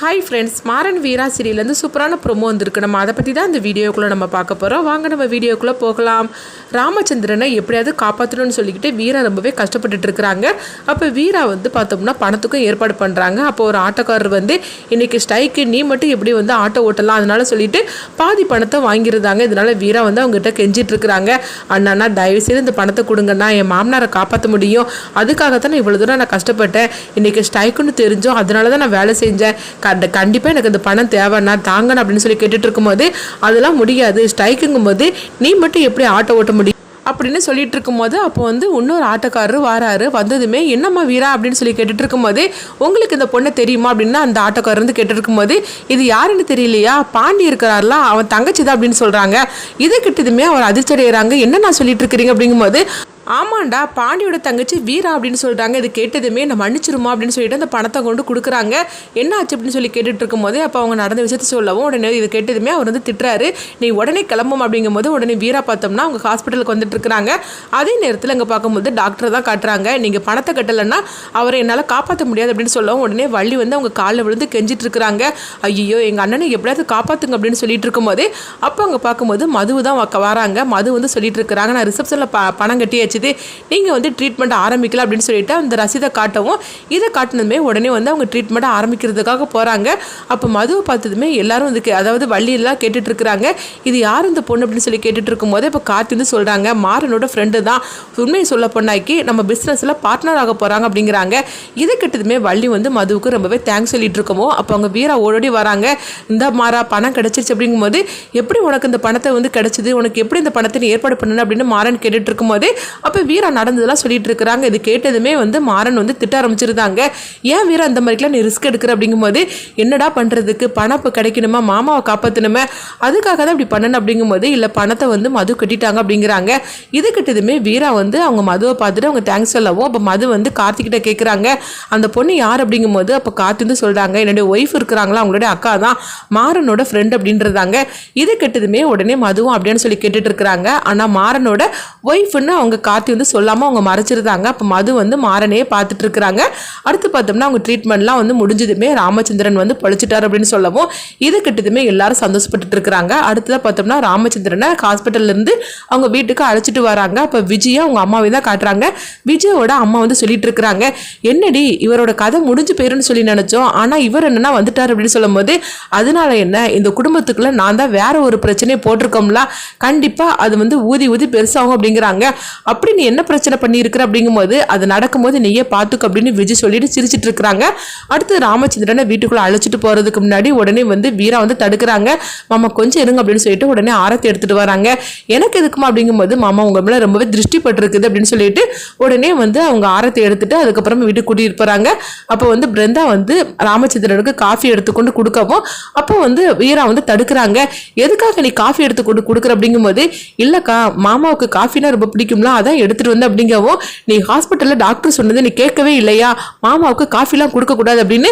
Hi friends Maran Veera சீரியல்லேருந்து சூப்பரான promo வந்திருக்கு. நம்ம அதை பற்றி தான் இந்த வீடியோக்குள்ளே நம்ம பார்க்க போகிறோம் வாங்க நம்ம வீடியோக்குள்ளே போகலாம். ராமச்சந்திரனை எப்படியாவது காப்பாற்றணும்னு சொல்லிக்கிட்டு வீரா ரொம்பவே கஷ்டப்பட்டுட்டு இருக்கிறாங்க. அப்போ வீரா வந்து பார்த்தோம்னா பணத்துக்கும் ஏற்பாடு பண்ணுறாங்க அப்போ ஒரு ஆட்டோக்காரர் வந்து இன்றைக்கி ஸ்ட்ரைக்கு நீ மட்டும் எப்படி வந்து ஆட்டோ ஓட்டலாம்? அதனால சொல்லிட்டு பாதி பணத்தை வாங்கியிருந்தாங்க. இதனால வீரா வந்து அவங்ககிட்ட கெஞ்சிட்டு இருக்கிறாங்க. அண்ணா தயவு செய்து இந்த பணத்தை கொடுங்கண்ணா. என் மாமனாரை காப்பாற்ற முடியும். அதுக்காகத்தான் நான் இவ்வளோ தூரம் நான் கஷ்டப்பட்டேன். இன்றைக்கி ஸ்ட்ரைக்குன்னு தெரிஞ்சோம். அதனால தான் நான் வேலை செஞ்சேன். அந்த கண்டிப்பாக எனக்கு இந்த பணம் தேவைன்னா தாங்கணும் அப்படின்னு சொல்லி கேட்டுட்டு இருக்கும்போது அதெல்லாம் முடியாது. ஸ்ட்ரைக்குங்கும் போது நீ மட்டும் எப்படி ஆட்டோ ஓட்ட முடியும்? அப்படின்னு சொல்லிட்டு இருக்கும்போது அப்போ வந்து இன்னொரு ஆட்டோக்காரர் வராரு. வந்ததுமே என்னம்மா வீரா? அப்படின்னு சொல்லி கேட்டுட்டு இருக்கும்போது உங்களுக்கு இந்த பொண்ணை தெரியுமா? அப்படின்னு அந்த ஆட்டோக்காரர் வந்து கேட்டுருக்கும்போது இது யாருன்னு தெரியலையா? பாண்டி இருக்கிறார்ல அவன் தங்கச்சி தான் அப்படின்னு சொல்கிறாங்க இதை கிட்டதுமே அவர் அதிர்ச்சி அடைகிறாங்க என்ன நான் சொல்லிட்டு இருக்கிறீங்க அப்படிங்கும்போது ஆமாண்டா பாண்டியோட தங்கச்சி வீரா அப்படின்னு சொல்கிறாங்க இது கேட்டதுமே நான் மன்னிச்சிருமா அப்படின்னு சொல்லிட்டு அந்த பணத்தை கொண்டு கொடுக்குறாங்க. என்ன ஆச்சு அப்படின்னு சொல்லி கேட்டுட்டு இருக்கும்போது அப்போ அவங்க நடந்த விஷயத்த சொல்லவும் உடனே இது கேட்டதுமே அவர் வந்து திட்டுறாரு. நீ உடனே கிளம்பும் அப்படிங்கும்போது உடனே வீரா பார்த்தோம்னா அவங்க ஹாஸ்பிட்டலுக்கு வந்துட்டு இருக்கிறாங்க. அதே நேரத்தில் அங்கே பார்க்கும்போது டாக்டர் தான் காட்டுறாங்க. நீங்கள் பணத்தை கட்டலைன்னா அவரை என்னால் காப்பாற்ற முடியாது அப்படின்னு சொல்லவும் உடனே வள்ளி வந்து அவங்க காலில் விழுந்து கெஞ்சிட்டு இருக்கிறாங்க. ஐயோ எங்கள் அண்ணனை எப்படியாவது காப்பாற்றுங்க அப்படின்னு சொல்லிட்டு இருக்கும்போது அப்போ அங்கே பார்க்கும்போது மது தான் வராங்க. மது வந்து சொல்லிட்டு இருக்கிறாங்க. நான் ரிசப்ஷனில் ப பணம் கட்டியாச்சுது நீங்கள் வந்து ட்ரீட்மெண்ட் ஆரம்பிக்கலாம் அப்படின்னு சொல்லிட்டு அந்த ரசீதை காட்டவும் இதை காட்டினதுமே உடனே வந்து அவங்க ட்ரீட்மெண்ட் ஆரம்பிக்கிறதுக்காக போகிறாங்க அப்போ மதுவை பார்த்ததுமே எல்லாரும் இதுக்கு அதாவது வள்ளியெல்லாம் கேட்டுட்டு இருக்கிறாங்க இது யார் இந்த பொண்ணு அப்படின்னு சொல்லி கேட்டுட்டு இருக்கும்போது இப்போ கார்த்தி வந்து சொல்கிறாங்க மாறனோட ஃப்ரெண்டு தான். உண்மையை சொல்ல பொண்ணாக்கி நம்ம பிஸ்னஸில் பார்ட்னர் ஆக போகிறாங்க அப்படிங்கிறாங்க. இதை கிட்டதுமே வள்ளி வந்து மதுவுக்கு ரொம்பவே தேங்க்ஸ் சொல்லிட்டு இருக்கமோ அப்போ அவங்க வீரா ஓடோடி வராங்க. இந்த மாறா பணம் கிடச்சிருச்சு அப்படிங்கும்போது எப்படி உனக்கு இந்த பணத்தை வந்து கிடச்சிது? உனக்கு எப்படி இந்த பணத்தை ஏற்பாடு பண்ணணும்? அப்படின்னு மாறன் கேட்டுட்டு இருக்கும்போது அப்போ வீரா நடந்ததெல்லாம் சொல்லிட்டு இருக்கிறாங்க. இது கேட்டதுமே வந்து மாறன் வந்து திட்ட ஆரம்பிச்சிருந்தாங்க. ஏன் வீரா அந்த மாதிரிலாம் நீ ரிஸ்க் எடுக்கிற அப்படிங்கும்போது என்னடா பண்ணுறதுக்கு பணம் இப்போ கிடைக்கணுமா? மாமாவை காப்பாற்றணுமே அதுக்காக தான் இப்படி பண்ணணும் அப்படிங்கும்போது இல்லை பணத்தை வந்து மது கட்டிட்டாங்க அப்படிங்கிறாங்க. இது கிட்டதுமே வீரா வந்து அவங்க மதுவை பார்த்துட்டு அவங்க தேங்க்ஸ் சொல்லவும் அப்போ மது வந்து கார்த்திகிட்ட கேட்குறாங்க அந்த பொண்ணு யார் அப்படிங்கும்போது அப்போ கார்த்தி வந்து சொல்கிறாங்க என்னுடைய ஒய்ஃப் இருக்கிறாங்களா? அவங்களுடைய அக்கா தான் மாறனோட ஃப்ரெண்ட் அப்படின்றதாங்க. இது கெட்டதுமே உடனே மதுவும் அப்படின்னு சொல்லி கேட்டுட்டு இருக்கிறாங்க. ஆனால் மாறனோட ஒய்ஃப்னு அவங்க கார்த்தி வந்து சொல்லாமல் அவங்க மறைச்சிருந்தாங்க. அப்போ மது வந்து மாறனே பார்த்துட்டு இருக்கிறாங்க அடுத்து பார்த்தோம்னா அவங்க ட்ரீட்மெண்ட்லாம் வந்து முடிஞ்சதுமே ராமச்சந்திரன் வந்து பழிச்சிட்டார் அப்படின்னு சொல்லவும் இது கிட்டதுமே எல்லாரும் சந்தோஷப்பட்டுட்டு இருக்கிறாங்க அடுத்ததாக பார்த்தோம்னா ராமச்சந்திரனை ஹாஸ்பிட்டல்லேருந்து அவங்க வீட்டுக்கு அழைச்சிட்டு வராங்க. அப்போ விஜயை அவங்க அம்மாவை தான் காட்டுறாங்க. விஜயோட அம்மா வந்து சொல்லிட்டு இருக்கிறாங்க என்னடி இவரோட கதை முடிஞ்சு போயிருன்னு சொல்லி நினைச்சோம். ஆனால் இவர் என்னன்னா வந்துட்டார் அப்படின்னு சொல்லும்போது அதனால என்ன? இந்த குடும்பத்துக்குள்ள நான் தான் வேற ஒரு பிரச்சனையை போட்டிருக்கோம்ல. கண்டிப்பாக அது வந்து ஊதி ஊதி பெருசாகும் அப்படிங்கிறாங்க. அப்படி நீ என்ன பிரச்சனை பண்ணியிருக்கிற அப்படிங்கும்போது அது நடக்கும்போது நீயே பார்த்துக்க அப்படின்னு விஜய் சொல்லிட்டு சிரிச்சிட்டு இருக்கிறாங்க அடுத்து ராமச்சந்திரனை வீட்டுக்குள்ளே அழைச்சிட்டு போகிறதுக்கு முன்னாடி உடனே வந்து வீரா வந்து தடுக்கிறாங்க. மாமா கொஞ்சம் இருங்க அப்படின்னு சொல்லிட்டு உடனே ஆரத்தி எடுத்துட்டு வராங்க. எனக்கு எதுக்குமா அப்படிங்கும்போது மாமா உங்கள் மேலே ரொம்பவே திருஷ்டி பட்டிருக்குது அப்படின்னு சொல்லிட்டு உடனே வந்து அவங்க ஆரத்தி எடுத்துட்டு அதுக்கப்புறம் வீட்டுக்கு கூட்டிகிட்டு போகிறாங்க அப்போ வந்து பிருந்தா வந்து ராமச்சந்திரனுக்கு காஃபி எடுத்துக்கொண்டு கொடுக்கவும் அப்போ வந்து வீரா வந்து தடுக்கிறாங்க. எதுக்காக நீ காஃபி எடுத்துக்கொண்டு கொடுக்குற? அப்படிங்கும்போது இல்லைக்கா மாமாவுக்கு காஃபினா ரொம்ப பிடிக்கும்ல தான் எடுத்துட்டு வந்து அப்படிங்கவும் நீ ஹாஸ்பிட்டல்ல டாக்டர் சொன்னது நீ கேட்கவே இல்லையா? மாமாவுக்கு காஃபிலாம் கொடுக்கக்கூடாது அப்படின்னு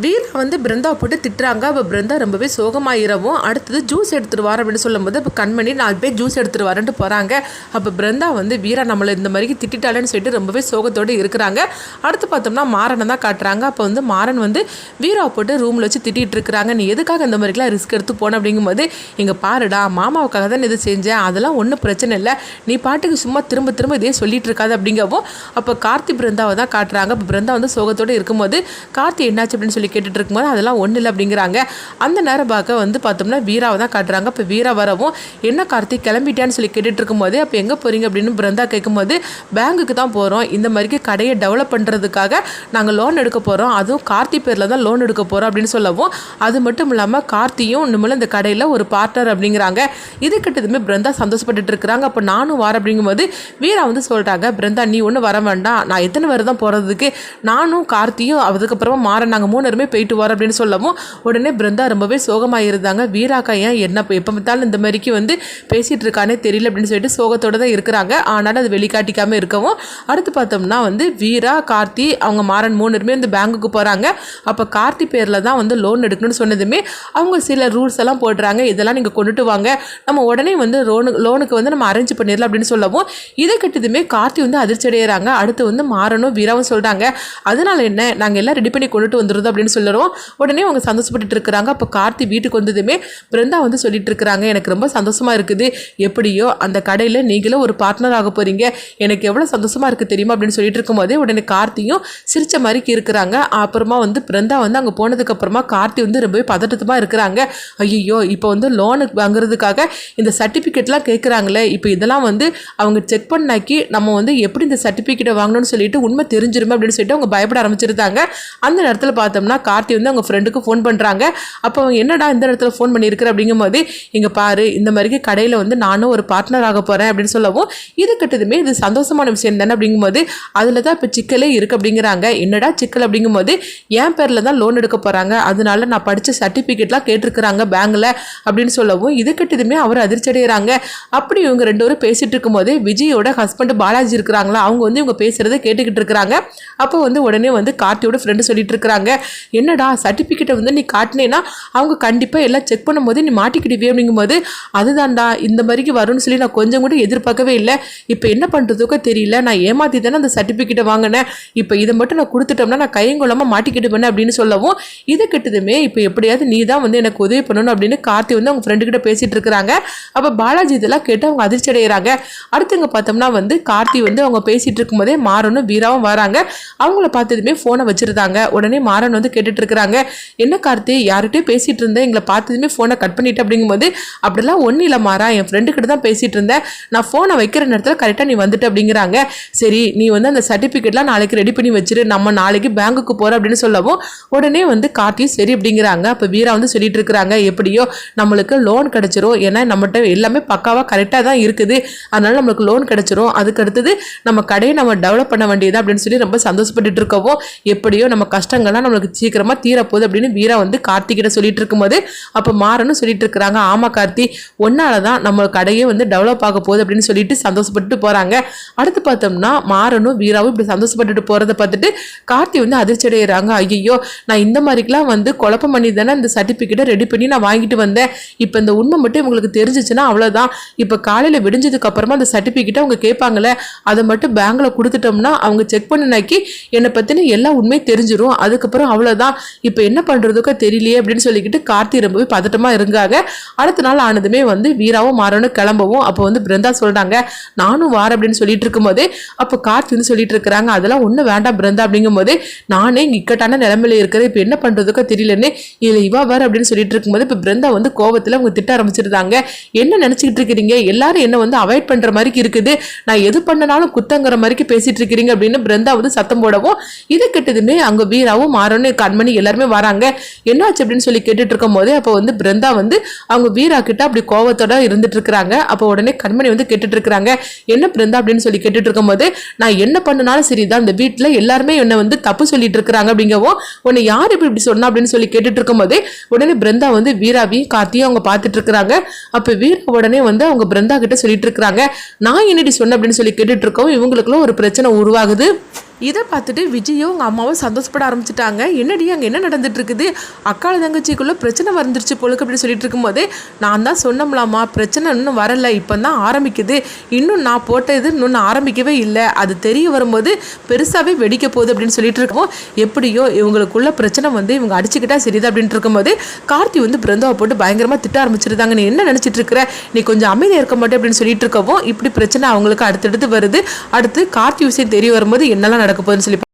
வீரா வந்து பிருந்தா போட்டு திட்டுறாங்க. அப்போ பிருந்தா ரொம்பவே சோகமாயிரவும் அடுத்தது ஜூஸ் எடுத்துட்டு வர அப்படின்னு சொல்லும்போது இப்போ கண்மணி நாலு பேர் ஜூஸ் எடுத்துட்டு வரேன்ட்டு போகிறாங்க அப்போ பிருந்தா வந்து வீரா நம்மளை இந்த மாதிரி திட்டாலேன்னு சொல்லிட்டு ரொம்பவே சோகத்தோடு இருக்கிறாங்க. அடுத்து பார்த்தோம்னா மாறனை தான் காட்டுறாங்க. அப்போ வந்து மாறன் வந்து வீராவை போட்டு ரூமில் வச்சு திட்டிகிட்டு இருக்கிறாங்க. நீ எதுக்காக இந்த மாதிரிலாம் ரிஸ்க் எடுத்து போன அப்படிங்கும்போது இங்கே பாருடா மாமாவுக்காக தான் இது செஞ்சேன். அதெல்லாம் ஒன்றும் பிரச்சனை இல்லை. நீ பாட்டுக்கு சும்மா திரும்ப திரும்ப இதே சொல்லிட்டு இருக்காது அப்படிங்கவும் அப்போ கார்த்தி பிருந்தாவை தான் காட்டுறாங்க. அப்போ பிருந்தா வந்து சோகத்தோடு இருக்கும்போது கார்த்தி என்னாச்சு அப்படின்னு சொல்லி கேட்டுட்டு இருக்கும்போது அதெல்லாம் ஒன்றும் இல்லை அப்படிங்கிறாங்க. அந்த நேரம் பார்க்க வந்து பார்த்தோம்னா வீராவை தான் காட்டுறாங்க. இப்போ வீரா வரவும் என்ன கார்த்திக் கிளம்பிட்டான்னு சொல்லி கேட்டுட்டு இருக்கும்போது அப்போ எங்கே போகிறீங்க அப்படின்னு பிருந்தா கேட்கும்போது பேங்குக்கு தான் போகிறோம் இந்த மாதிரிக்கு கடையை டெவலப் பண்ணுறதுக்காக நாங்கள் லோன் எடுக்க போகிறோம் அதுவும் கார்த்தி பேரில் தான் லோன் எடுக்க போகிறோம் அப்படின்னு சொல்லவும் அது மட்டும் இல்லாமல் கார்த்தியும் இனிமேல் இந்த கடையில் ஒரு பார்ட்னர் அப்படிங்கிறாங்க. இது கிட்டதுமே பிருந்தா சந்தோஷப்பட்டுட்டு இருக்கிறாங்க அப்போ நானும் வர அப்படிங்கும்போது வீரா வந்து சொல்கிறாங்க பிருந்தா நீ ஒன்றும் வர வேண்டாம். நான் எத்தனை பேர் தான் போகிறதுக்கு நானும் கார்த்தியும் அதுக்கப்புறமா மாற நாங்கள் மூணு பேருமே போயிட்டு வரோம் அப்படின்னு சொல்லவும் உடனே பிருந்தா ரொம்பவே சோகமாக இருந்தாங்க வீராக்கா ஏன் என்ன எப்போ பார்த்தாலும் இந்த மாதிரிக்கு வந்து பேசிகிட்டு இருக்கானே தெரியல அப்படின்னு சொல்லிட்டு சோகத்தோட தான் இருக்கிறாங்க. ஆனாலும் அது வெளிக்காட்டிக்காமல் இருக்கவும். அடுத்து பார்த்தோம்னா வந்து வீரா கார்த்தி அவங்க மாறன் மூணுருமே வந்து பேங்குக்கு போகிறாங்க அப்போ கார்த்தி பேரில் தான் வந்து லோன் எடுக்கணும்னு சொன்னதுமே அவங்க சில ரூல்ஸ் எல்லாம் போடுறாங்க. இதெல்லாம் நீங்கள் கொண்டுட்டு வாங்க. நம்ம உடனே வந்து லோனு லோனுக்கு வந்து நம்ம அரேஞ்ச் பண்ணிடலாம் அப்படின்னு சொல்லவும் இதை கட்டதுமே கார்த்தி வந்து அதிர்ச்சி அடைகிறாங்க அடுத்து வந்து மாறனும் வீராவும் சொல்கிறாங்க அதனால என்ன? நாங்கள் எல்லாம் ரெடி பண்ணி கொண்டுட்டு வந்துடுறோம் அப்படின்னு அப்படின்னு சொல்லுறோம் உடனே அவங்க சந்தோஷப்பட்டுட்டு இருக்கிறாங்க. அப்போ கார்த்தி வீட்டுக்கு வந்ததுமே பிருந்தா வந்து சொல்லிட்டு இருக்கிறாங்க. எனக்கு ரொம்ப சந்தோஷமா இருக்குது. எப்படியோ அந்த கடையில் நீங்களும் ஒரு பார்ட்னர் ஆக போறீங்க. எனக்கு எவ்வளோ சந்தோஷமா இருக்கு தெரியுமா? அப்படின்னு சொல்லிட்டு இருக்கும்போதே உடனே கார்த்தியும் சிரிச்ச மாதிரி இருக்கிறாங்க. அப்புறமா வந்து பிருந்தா வந்து அங்கே போனதுக்கு அப்புறமா கார்த்தி வந்து ரொம்பவே பதட்டத்தமாக இருக்கிறாங்க. ஐயோ இப்போ வந்து லோனுக்கு வாங்குறதுக்காக இந்த சர்டிஃபிகேட்லாம் கேட்குறாங்களே இப்போ இதெல்லாம் வந்து அவங்க செக் பண்ணாக்கி நம்ம வந்து எப்படி இந்த சர்டிஃபிகேட்டை வாங்கணும்னு சொல்லிட்டு உண்மை தெரிஞ்சிருமே அப்படின்னு சொல்லிட்டு அவங்க பயப்பட ஆரம்பிச்சிருந்தாங்க. அந்த நேரத்தில் பார்த்தோம்னா கார்த்தி வந்து அவங்க ஃப்ரெண்டுக்கு ஃபோன் பண்ணுறாங்க அப்போ அவங்க என்னடா இந்த இடத்துல ஃபோன் பண்ணியிருக்கிற அப்படிங்கும்போது இங்கே பாரு இந்த மாதிரிக்கு கடையில் வந்து நானும் ஒரு பார்ட்னர் ஆக போகிறேன் அப்படின்னு சொல்லவும் இது கட்டதுமே இது சந்தோஷமான விஷயம் தானே அப்படிங்கும்போது அதில் தான் இப்போ சிக்கலே இருக்குது அப்படிங்கிறாங்க. என்னடா சிக்கல்? அப்படிங்கும்போது என் பேரில் தான் லோன் எடுக்க போகிறாங்க அதனால நான் படித்த சர்டிஃபிகேட்லாம் கேட்டிருக்கிறாங்க பேங்கில் அப்படின்னு சொல்லவும் இது கட்டதுமே அவர் அதிர்ச்சி அடைகிறாங்க அப்படி இவங்க ரெண்டு பேரும் பேசிகிட்டு இருக்கும்போது விஜயோட ஹஸ்பண்ட் பாலாஜி இருக்கிறாங்களா? அவங்க வந்து இவங்க பேசுகிறத கேட்டுக்கிட்டு இருக்கிறாங்க. அப்போ வந்து உடனே வந்து கார்த்தியோட ஃப்ரெண்டு சொல்லிட்டு இருக்கிறாங்க. என்னடா சர்டிஃபிகேட்டை வந்து நீ காட்டினேன்னா அவங்க கண்டிப்பாக எல்லாம் செக் பண்ணும்போது நீ மாட்டிக்கிடுவே அப்படிங்கும்போது அதுதான்டா இந்த மாதிரிக்கு வரும்னு சொல்லி நான் கொஞ்சம் கூட எதிர்பார்க்கவே இல்லை. இப்போ என்ன பண்ணுறதுக்கோ தெரியல. நான் ஏமாத்தி தானே அந்த சர்டிஃபிகேட்டை வாங்கினேன். இப்போ இதை மட்டும் நான் கொடுத்துட்டோம்னா நான் கையங்குலமாக மாட்டிக்கிடுவேன் அப்படின்னு சொல்லவும் இது கிட்டதுமே. இப்போ எப்படியாவது நீ தான் வந்து எனக்கு உதவி பண்ணணும் அப்படின்னு கார்த்தி வந்து அவங்க ஃப்ரெண்டு கிட்ட பேசிட்டு இருக்கிறாங்க. அப்போ பாலாஜி இதெல்லாம் கேட்டு அவங்க அதிர்ச்சி அடைகிறாங்க அடுத்தவங்க பார்த்தோம்னா வந்து கார்த்தி வந்து அவங்க பேசிட்டு இருக்கும்போதே மாறனும் வீராவும் வராங்க. அவங்கள பார்த்ததுமே ஃபோனை வச்சுருந்தாங்க. உடனே மாறன் வந்து கேட்டுட்டு இருக்கிறாங்க என்ன கார்த்தி யார்கிட்டயும் பேசிட்டு இருந்தேன் எங்களை பார்த்ததுமே ஃபோனை கட் பண்ணிட்டு. அப்படிங்கும்போது அப்படிலாம் ஒன்றும் இல்லை மாறா. என் ஃப்ரெண்டு கிட்ட தான் பேசிட்டு இருந்தேன் நான் ஃபோனை வைக்கிற நேரத்தில் கரெக்டாக நீ வந்துட்டு. அப்படிங்கிறாங்க. சரி நீ வந்து அந்த சர்டிஃபிகேட்லாம் நாளைக்கு ரெடி பண்ணி வச்சிரு. நம்ம நாளைக்கு பேங்குக்கு போகிறோம் அப்படின்னு சொல்லவும் உடனே வந்து கார்த்தியும் சரி. அப்படிங்கிறாங்க. அப்போ வீரா வந்து சொல்லிட்டு இருக்கிறாங்க எப்படியோ நம்மளுக்கு லோன் கிடைச்சிரும். ஏன்னா நம்மகிட்ட எல்லாமே பக்காவாக கரெக்டாக தான் இருக்குது. அதனால நம்மளுக்கு லோன் கிடைச்சிரும். அதுக்கு அடுத்தது நம்ம கடையை நம்ம டெவலப் பண்ண வேண்டியது அப்படின்னு சொல்லி ரொம்ப சந்தோஷப்பட்டுட்டு இருக்கவும் எப்படியோ நம்ம கஷ்டங்கள்லாம் நம்மளுக்கு சீக்கிரமாக தீரப்போகுது அப்படின்னு வீரா வந்து கார்த்திகிட்ட சொல்லிட்டு இருக்கும்போது அப்போ மாறனும் சொல்லிட்டு இருக்கிறாங்க ஆமாம் கார்த்தி ஒன்னால தான் நம்ம கடையே வந்து டெவலப் ஆக போகுது அப்படின்னு சொல்லிட்டு சந்தோஷப்பட்டு போகிறாங்க அடுத்து பார்த்தோம்னா மாறனும் வீராவும் இப்படி சந்தோஷப்பட்டுட்டு போகிறத பார்த்துட்டு கார்த்தி வந்து அதிர்ச்சி அடைகிறாங்க ஐயோ நான் இந்த மாதிரிக்கெலாம் வந்து குழப்பம் பண்ணி தானே இந்த சர்டிஃபிகேட்டை ரெடி பண்ணி நான் வாங்கிட்டு வந்தேன். இப்போ இந்த உண்மை மட்டும் உங்களுக்கு தெரிஞ்சிச்சுன்னா அவ்வளோதான் இப்போ காலையில் விடிஞ்சதுக்கு அப்புறமா அந்த சர்டிஃபிகேட்டை அவங்க கேட்பாங்களே அதை மட்டும் பேங்கில் கொடுத்துட்டோம்னா அவங்க செக் பண்ணினாக்கி என்னை பற்றின எல்லா உண்மையும் தெரிஞ்சிடும் அதுக்கப்புறம் அவ்வளோதான் இப்போ என்ன பண்ணுறதுக்கோ தெரியலையே அப்படின்னு சொல்லிக்கிட்டு கார்த்தி ரொம்பவே பதட்டமாக இருங்காங்க அடுத்த நாள் ஆனதுமே வந்து வீராவும் மாறனும் கிளம்பவும். அப்போ வந்து பிருந்தா சொல்கிறாங்க நானும் வார அப்படின்னு சொல்லிட்டு இருக்கும்போது அப்போ கார்த்தி வந்து சொல்லிட்டு இருக்கிறாங்க அதெல்லாம் ஒன்றும் வேண்டாம் பிருந்தா அப்படிங்கும்போது நானே இக்கட்டான நிலைமையில இருக்கிறேன். இப்போ என்ன பண்ணுறதுக்கோ தெரியலன்னு இதில் இவா வேறு அப்படின்னு சொல்லிட்டு இருக்கும்போது இப்போ பிருந்தா வந்து கோவத்தில் அவங்க திட்ட ஆரம்பிச்சிருந்தாங்க. என்ன நினச்சிக்கிட்டு இருக்கிறீங்க? எல்லாரும் என்ன வந்து அவாய்ட் பண்ணுற மாதிரி இருக்குது. நான் எது பண்ணனாலும் குத்தங்கிற மாதிரி பேசிட்டு இருக்கிறீங்க அப்படின்னு பிருந்தா வந்து சத்தம் போடவும் இது கிட்டதுமே அங்கே வீராவும் மாறனும் கண்மணி எல்லாருமே வராங்க. என்னாச்சு அப்படின்னு சொல்லி கேட்டுட்டு இருக்கும் போதே அப்போ வந்து பிருந்தா வந்து அவங்க வீரா கிட்ட அப்படி கோவத்தோட இருந்துட்டு இருக்கிறாங்க அப்போ உடனே கண்மணி வந்து கேட்டுட்டு இருக்கிறாங்க என்ன பிருந்தா? அப்படின்னு சொல்லி கேட்டுட்டு இருக்கும்போது நான் என்ன பண்ணனாலும் சரிதான். இந்த வீட்டில் எல்லாருமே என்னை வந்து தப்பு சொல்லிட்டு இருக்கிறாங்க அப்படிங்கவும் உன்னை யார் இப்படி இப்படி சொன்னா? அப்படின்னு சொல்லி கேட்டுட்டு இருக்கும்போதே உடனே பிருந்தா வந்து வீராவையும் கார்த்தியும் அவங்க பார்த்துட்டு இருக்கிறாங்க அப்போ வீரா உடனே வந்து அவங்க பிருந்தா கிட்ட சொல்லிட்டு இருக்கிறாங்க நான் என்னடி சொன்னேன் அப்படின்னு சொல்லி கேட்டுட்டு இருக்கவும் இவங்களுக்குள்ள ஒரு பிரச்சனை உருவாகுது. இதை பார்த்துட்டு விஜயும் உங்கள் அம்மாவும் சந்தோஷப்பட ஆரம்பிச்சிட்டாங்க. என்னடி அங்கே என்ன நடந்துட்டு இருக்குது அக்கால தங்கச்சிக்குள்ளே பிரச்சனை வந்துருச்சு பொழுக்கு அப்படின்னு சொல்லிட்டு இருக்கும்போது நான் தான் சொன்னோம்லாமா பிரச்சனை இன்னும் வரல இப்போ தான் ஆரம்பிக்குது. இன்னும் நான் போட்ட இது இன்னும் ஆரம்பிக்கவே இல்லை. அது தெரிய வரும்போது பெருசாகவே வெடிக்க போகுது அப்படின்னு சொல்லிட்டு இருக்கோம் எப்படியோ இவங்களுக்குள்ள பிரச்சனை வந்து இவங்க அடிச்சுக்கிட்டா சரிதா அப்படின்ட்டு இருக்கும்போது கார்த்தி வந்து பிருந்தாவை போட்டு பயங்கரமாக திட்ட ஆரம்பிச்சிருந்தாங்க. நீ என்ன நினச்சிட்டு இருக்கிற? நீ கொஞ்சம் அமைதியாக இருக்க மாட்டேன் அப்படின்னு சொல்லிட்டு இருக்கவும் இப்படி பிரச்சனை அவங்களுக்கு அடுத்தடுத்து வருது. அடுத்து கார்த்தி விஷயம் தெரிய வரும்போது என்னெல்லாம் നടക്കപ്പോൾ സ്ലിപ്പ്